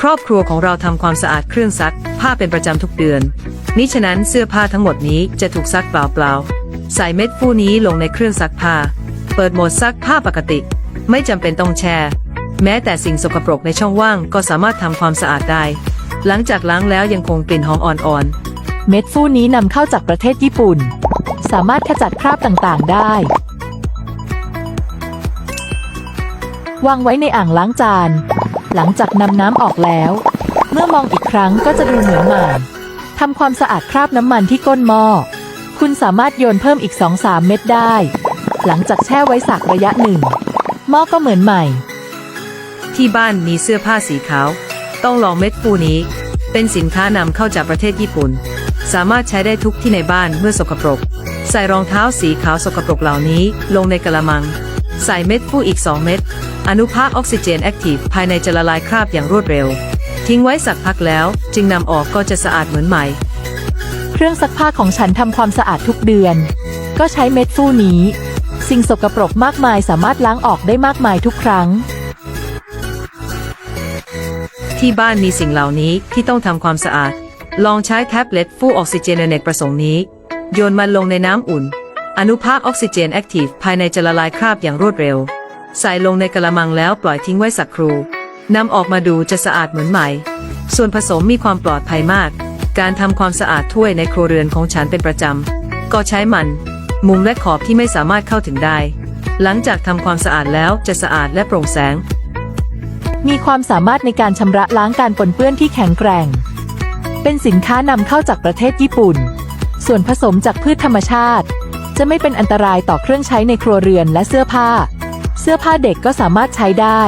ครอบครัวของเราทำความสะอาดเครื่องซักผ้าเป็นประจำทุกเดือนนี้ฉะนั้นเสื้อผ้าทั้งหมดนี้จะถูกซักเปล่าๆ ใส่เม็ดฟูนี้ลงในเครื่องซักผ้า เปิดโหมดซักผ้าปกติ ไม่จำเป็นต้องแช่แม้แต่สิ่งสกปรกในช่องว่างก็สามารถทำความสะอาดได้ หลังจากล้างแล้วยังคงกลิ่นหอมอ่อนๆ เม็ดฟูนี้นำเข้าจากประเทศญี่ปุ่น สามารถขจัดคราบต่างๆได้ วางไว้ในอ่างล้างจาน หลังจากนำน้ำออกแล้ว เมื่อมองอีกครั้งก็จะดูเหมือนใหม่ทำความสะอาดคราบน้ำมันที่ก้นหม้อ คุณสามารถโยนเพิ่มอีก 2-3 เม็ดได้ หลังจากแช่ไว้สักระยะหนึ่ง หม้อก็เหมือนใหม่ ที่บ้านมีเสื้อผ้าสีขาว ต้องลองเม็ดฟูนี้ เป็นสินค้านำเข้าจากประเทศญี่ปุ่น สามารถใช้ได้ทุกที่ในบ้านเมื่อสกปรก ใส่รองเท้าสีขาวสกปรกเหล่านี้ลงในกระมัง ใส่เม็ดฟูอีก 2 เม็ด อนุภาคออกซิเจนแอคทีฟภายในจะละลายคราบอย่างรวดเร็ว ทิ้งไว้สักพักแล้ว จึงนำออกก็จะสะอาดเหมือนใหม่ เครื่องซักผ้าของฉันทำความสะอาดทุกเดือน ก็ใช้เม็ดฟูนี้ สิ่งสกปรกมากมายสามารถล้างออกได้มากมายทุกครั้ง ที่บ้านมีสิ่งเหล่านี้ที่ต้องทำความสะอาด ลองใช้แท็บเล็ตฟูออกซิเจนอเนกประสงค์นี้ โยนมันลงในน้ำอุ่น อนุภาคออกซิเจนแอคทีฟภายในจะละลายคราบอย่างรวดเร็ว ใส่ลงในกระมังแล้วปล่อยทิ้งไว้สักครู่นำออกมาดูจะสะอาดเหมือนใหม่ ส่วนผสมมีความปลอดภัยมาก การทำความสะอาดถ้วยในครัวเรือนของฉันเป็นประจำ ก็ใช้มัน มุมและขอบที่ไม่สามารถเข้าถึงได้ หลังจากทำความสะอาดแล้วจะสะอาดและโปร่งแสง มีความสามารถในการชำระล้างการปนเปื้อนที่แข็งแกร่ง เป็นสินค้านำเข้าจากประเทศญี่ปุ่น ส่วนผสมจากพืชธรรมชาติ จะไม่เป็นอันตรายต่อเครื่องใช้ในครัวเรือนและเสื้อผ้า เสื้อผ้าเด็กก็สามารถใช้ได้